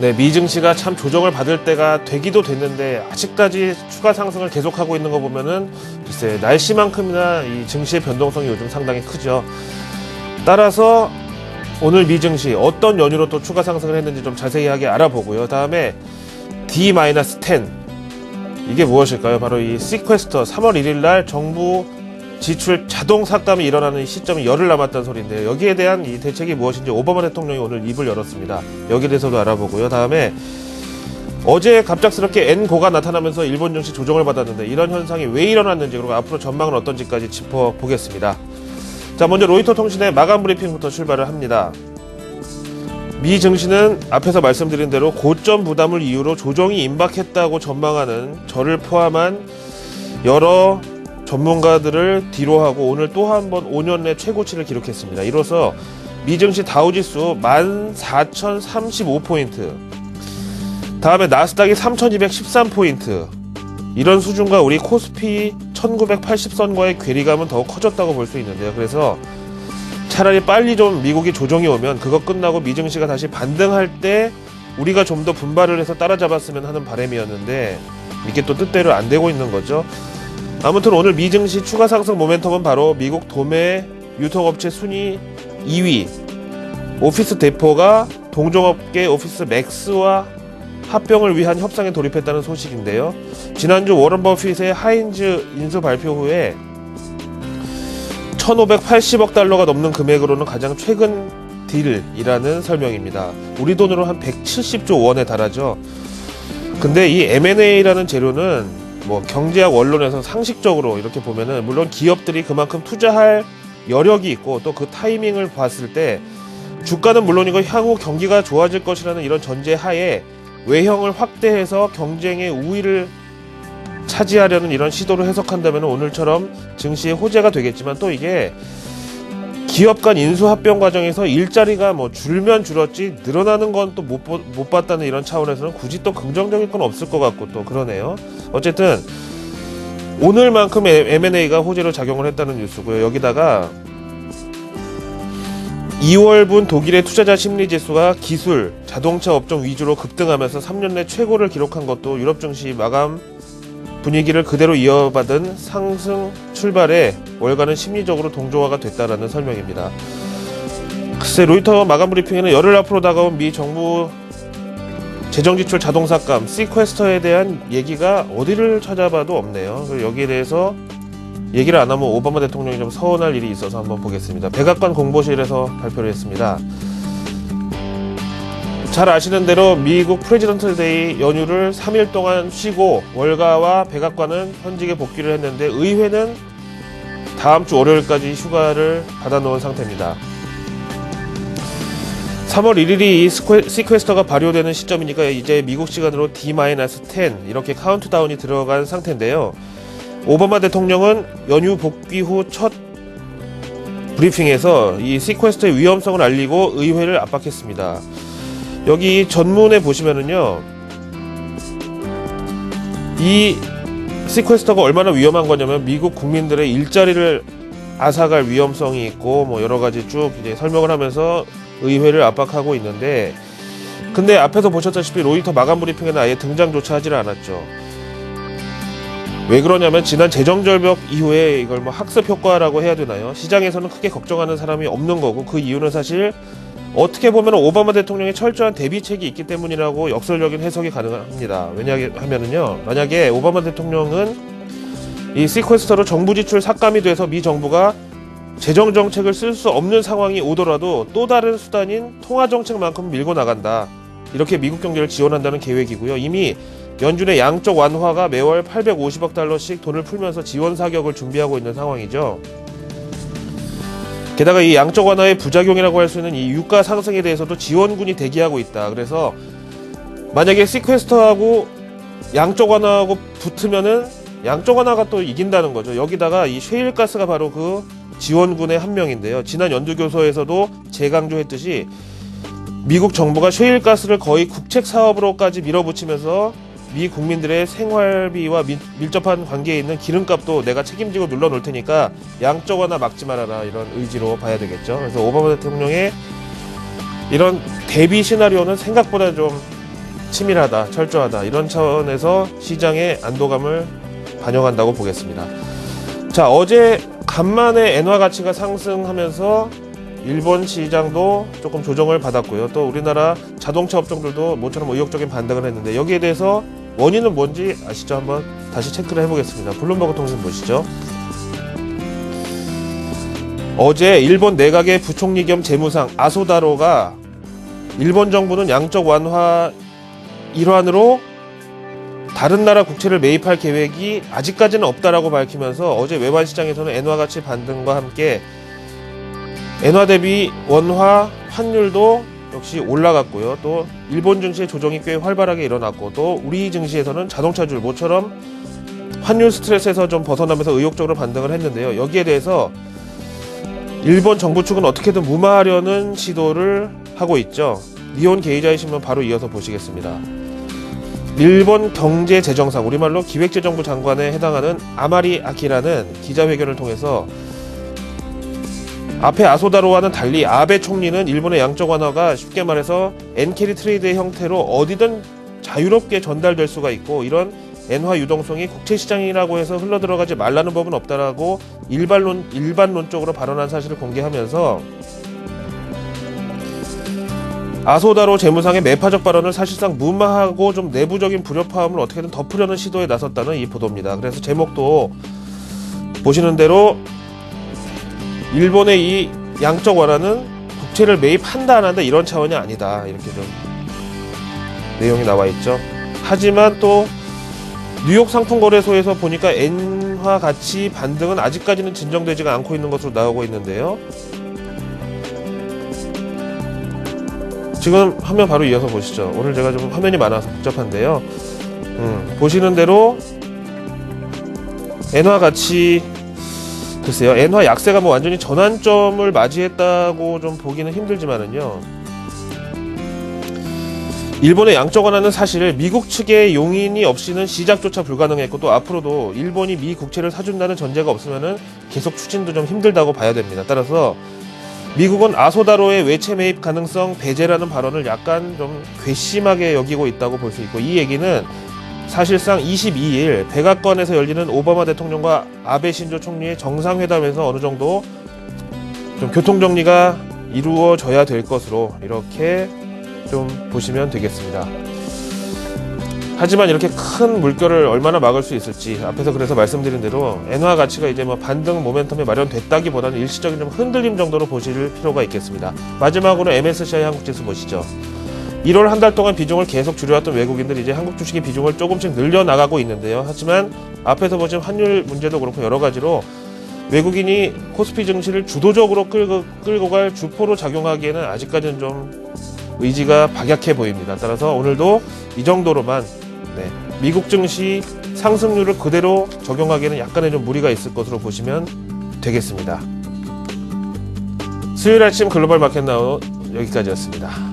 네, 미증시가 참 조정을 받을 때가 되기도 됐는데 아직까지 추가 상승을 계속하고 있는 거 보면은 글쎄 날씨만큼이나 이 증시의 변동성이 요즘 상당히 크죠. 따라서 오늘 미증시 어떤 연유로 또 추가 상승을 했는지 좀 자세하게 알아보고요. 다음에 D-10 이게 무엇일까요? 바로 이 시퀘스터 3월 1일 날 정부 지출 자동 삭감이 일어나는 시점이 열흘 남았다는 소리인데요. 여기에 대한 이 대책이 무엇인지 오바마 대통령이 오늘 입을 열었습니다. 여기에 대해서도 알아보고요. 다음에 어제 갑작스럽게 N고가 나타나면서 일본 증시 조정을 받았는데 이런 현상이 왜 일어났는지 그리고 앞으로 전망은 어떤지까지 짚어보겠습니다. 자, 먼저 로이터 통신의 마감 브리핑부터 출발을 합니다. 미 증시는 앞에서 말씀드린 대로 고점 부담을 이유로 조정이 임박했다고 전망하는 저를 포함한 여러 전문가들을 뒤로 하고 오늘 또 한 번 5년 내 최고치를 기록했습니다. 이로써 미증시 다우지수 14,035포인트, 다음에 나스닥이 3,213포인트, 이런 수준과 우리 코스피 1980선과의 괴리감은 더욱 커졌다고 볼 수 있는데요. 그래서 차라리 빨리 좀 미국이 조정이 오면 그거 끝나고 미증시가 다시 반등할 때 우리가 좀 더 분발을 해서 따라잡았으면 하는 바람이었는데 이게 또 뜻대로 안 되고 있는 거죠. 아무튼 오늘 미증시 추가 상승 모멘텀은 바로 미국 도매 유통업체 순위 2위 오피스 대포가 동종업계 오피스 맥스와 합병을 위한 협상에 돌입했다는 소식인데요. 지난주 워런 버핏의 하인즈 인수 발표 후에 1,580억 달러가 넘는 금액으로는 가장 최근 딜이라는 설명입니다. 우리 돈으로 한 170조 원에 달하죠. 근데 이 M&A라는 재료는 뭐 경제학 원론에서 상식적으로 이렇게 보면은 물론 기업들이 그만큼 투자할 여력이 있고 또 그 타이밍을 봤을 때 주가는 물론이고 향후 경기가 좋아질 것이라는 이런 전제 하에 외형을 확대해서 경쟁의 우위를 차지하려는 이런 시도를 해석한다면 오늘처럼 증시의 호재가 되겠지만 또 이게 기업 간 인수 합병 과정에서 일자리가 뭐 줄면 줄었지 늘어나는 건 또 못 못 봤다는 이런 차원에서는 굳이 또 긍정적일 건 없을 것 같고 또 그러네요. 어쨌든 오늘만큼 M&A가 호재로 작용을 했다는 뉴스고요. 여기다가 2월분 독일의 투자자 심리 지수가 기술, 자동차 업종 위주로 급등하면서 3년 내 최고를 기록한 것도 유럽 증시 마감 분위기를 그대로 이어받은 상승 출발에 월가는 심리적으로 동조화가 됐다라는 설명입니다. 글쎄 로이터 마감 브리핑에는 열흘 앞으로 다가온 미 정부 재정지출 자동삭감 시퀘스터에 대한 얘기가 어디를 찾아봐도 없네요. 여기에 대해서 얘기를 안 하면 오바마 대통령이 좀 서운할 일이 있어서 한번 보겠습니다. 백악관 공보실에서 발표를 했습니다. 잘 아시는 대로 미국 프레지던트 데이 연휴를 3일 동안 쉬고 월가와 백악관은 현직에 복귀를 했는데 의회는 다음 주 월요일까지 휴가를 받아놓은 상태입니다. 3월 1일이 이 스퀘, 시퀘스터가 발효되는 시점이니까 이제 미국 시간으로 D-10 이렇게 카운트다운이 들어간 상태인데요. 오바마 대통령은 연휴 복귀 후 첫 브리핑에서 이 시퀘스터의 위험성을 알리고 의회를 압박했습니다. 여기 전문에 보시면은요, 이 시퀘스터가 얼마나 위험한 거냐면 미국 국민들의 일자리를 앗아갈 위험성이 있고 뭐 여러 가지 쭉 이제 설명을 하면서 의회를 압박하고 있는데 근데 앞에서 보셨다시피 로이터 마감 브리핑에는 아예 등장조차 하질 않았죠. 왜 그러냐면 지난 재정 절벽 이후에 이걸 뭐 학습 효과라고 해야 되나요? 시장에서는 크게 걱정하는 사람이 없는 거고 그 이유는 사실 어떻게 보면 오바마 대통령의 철저한 대비책이 있기 때문이라고 역설적인 해석이 가능합니다. 왜냐하면은요, 만약에 오바마 대통령은 이 시퀘스터로 정부 지출 삭감이 돼서 미 정부가 재정 정책을 쓸 수 없는 상황이 오더라도 또 다른 수단인 통화 정책만큼 밀고 나간다. 이렇게 미국 경제를 지원한다는 계획이고요. 이미 연준의 양쪽 완화가 매월 850억 달러씩 돈을 풀면서 지원 사격을 준비하고 있는 상황이죠. 게다가 이 양적 완화의 부작용이라고 할 수 있는 이 유가 상승에 대해서도 지원군이 대기하고 있다. 그래서 만약에 시퀘스터하고 양적 완화하고 붙으면은 양적 완화가 또 이긴다는 거죠. 여기다가 이 셰일가스가 바로 그 지원군의 한 명인데요. 지난 연두 교서에서도 재강조했듯이 미국 정부가 셰일가스를 거의 국책 사업으로까지 밀어붙이면서 미 국민들의 생활비와 밀, 밀접한 관계에 있는 기름값도 내가 책임지고 눌러놓을 테니까 양적 완화 막지 말아라 이런 의지로 봐야 되겠죠. 그래서 오바마 대통령의 이런 대비 시나리오는 생각보다 좀 치밀하다, 철저하다 이런 차원에서 시장의 안도감을 반영한다고 보겠습니다. 자 어제 간만에 엔화 가치가 상승하면서 일본 시장도 조금 조정을 받았고요. 또 우리나라 자동차 업종들도 모처럼 의욕적인 반등을 했는데 여기에 대해서 원인은 뭔지 아시죠? 한번 다시 체크를 해보겠습니다. 블룸버그 통신 보시죠. 어제 일본 내각의 부총리 겸 재무상 아소다로가 일본 정부는 양적 완화 일환으로 다른 나라 국채를 매입할 계획이 아직까지는 없다라고 밝히면서 어제 외환 시장에서는 엔화 가치 반등과 함께 엔화 대비 원화 환율도 역시 올라갔고요. 또 일본 증시의 조정이 꽤 활발하게 일어났고 또 우리 증시에서는 자동차 줄 모처럼 환율 스트레스에서 좀 벗어나면서 의욕적으로 반등을 했는데요. 여기에 대해서 일본 정부 측은 어떻게든 무마하려는 시도를 하고 있죠. 니온 게이자의 신문 바로 이어서 보시겠습니다. 일본 경제 재정상 우리말로 기획재정부 장관에 해당하는 아마리 아키라는 기자회견을 통해서 앞에 아소다로와는 달리 아베 총리는 일본의 양적 완화가 쉽게 말해서 엔캐리 트레이드의 형태로 어디든 자유롭게 전달될 수가 있고 이런 엔화 유동성이 국채 시장이라고 해서 흘러 들어가지 말라는 법은 없다라고 일반론 일반론적으로 발언한 사실을 공개하면서 아소다로 재무상의 매파적 발언을 사실상 무마하고 좀 내부적인 불협화음을 어떻게든 덮으려는 시도에 나섰다는 이 보도입니다. 그래서 제목도 보시는 대로 일본의 이 양적 완화는 국채를 매입한다 안 한다 이런 차원이 아니다 이렇게 좀 내용이 나와 있죠. 하지만 또 뉴욕 상품거래소에서 보니까 엔화 가치 반등은 아직까지는 진정되지가 않고 있는 것으로 나오고 있는데요. 지금 화면 바로 이어서 보시죠. 오늘 제가 좀 화면이 많아서 복잡한데요. 음, 보시는 대로 엔화 가치 글쎄요, 엔화 약세가 뭐 완전히 전환점을 맞이했다고 좀 보기는 힘들지만은요. 일본의 양적 완화는 사실 미국 측의 용인이 없이는 시작조차 불가능했고 또 앞으로도 일본이 미 국채를 사준다는 전제가 없으면은 계속 추진도 좀 힘들다고 봐야 됩니다. 따라서 미국은 아소다로의 외채 매입 가능성 배제라는 발언을 약간 좀 괘씸하게 여기고 있다고 볼 수 있고 이 얘기는 사실상 22일 백악관에서 열리는 오바마 대통령과 아베 신조 총리의 정상회담에서 어느 정도 좀 교통 정리가 이루어져야 될 것으로 이렇게 좀 보시면 되겠습니다. 하지만 이렇게 큰 물결을 얼마나 막을 수 있을지 앞에서 그래서 말씀드린 대로 엔화 가치가 이제 뭐 반등 모멘텀이 마련됐다기보다는 일시적인 좀 흔들림 정도로 보실 필요가 있겠습니다. 마지막으로 MSCI 한국 지수 보시죠. 1월 한 달 동안 비중을 계속 줄여왔던 외국인들이 이제 한국 주식의 비중을 조금씩 늘려 나가고 있는데요. 하지만 앞에서 보신 환율 문제도 그렇고 여러 가지로 외국인이 코스피 증시를 주도적으로 끌고, 끌고 갈 주포로 작용하기에는 아직까지는 좀 의지가 박약해 보입니다. 따라서 오늘도 이 정도로만 네, 미국 증시 상승률을 그대로 적용하기에는 약간의 좀 무리가 있을 것으로 보시면 되겠습니다. 수요일 아침 글로벌 마켓 나우 여기까지였습니다.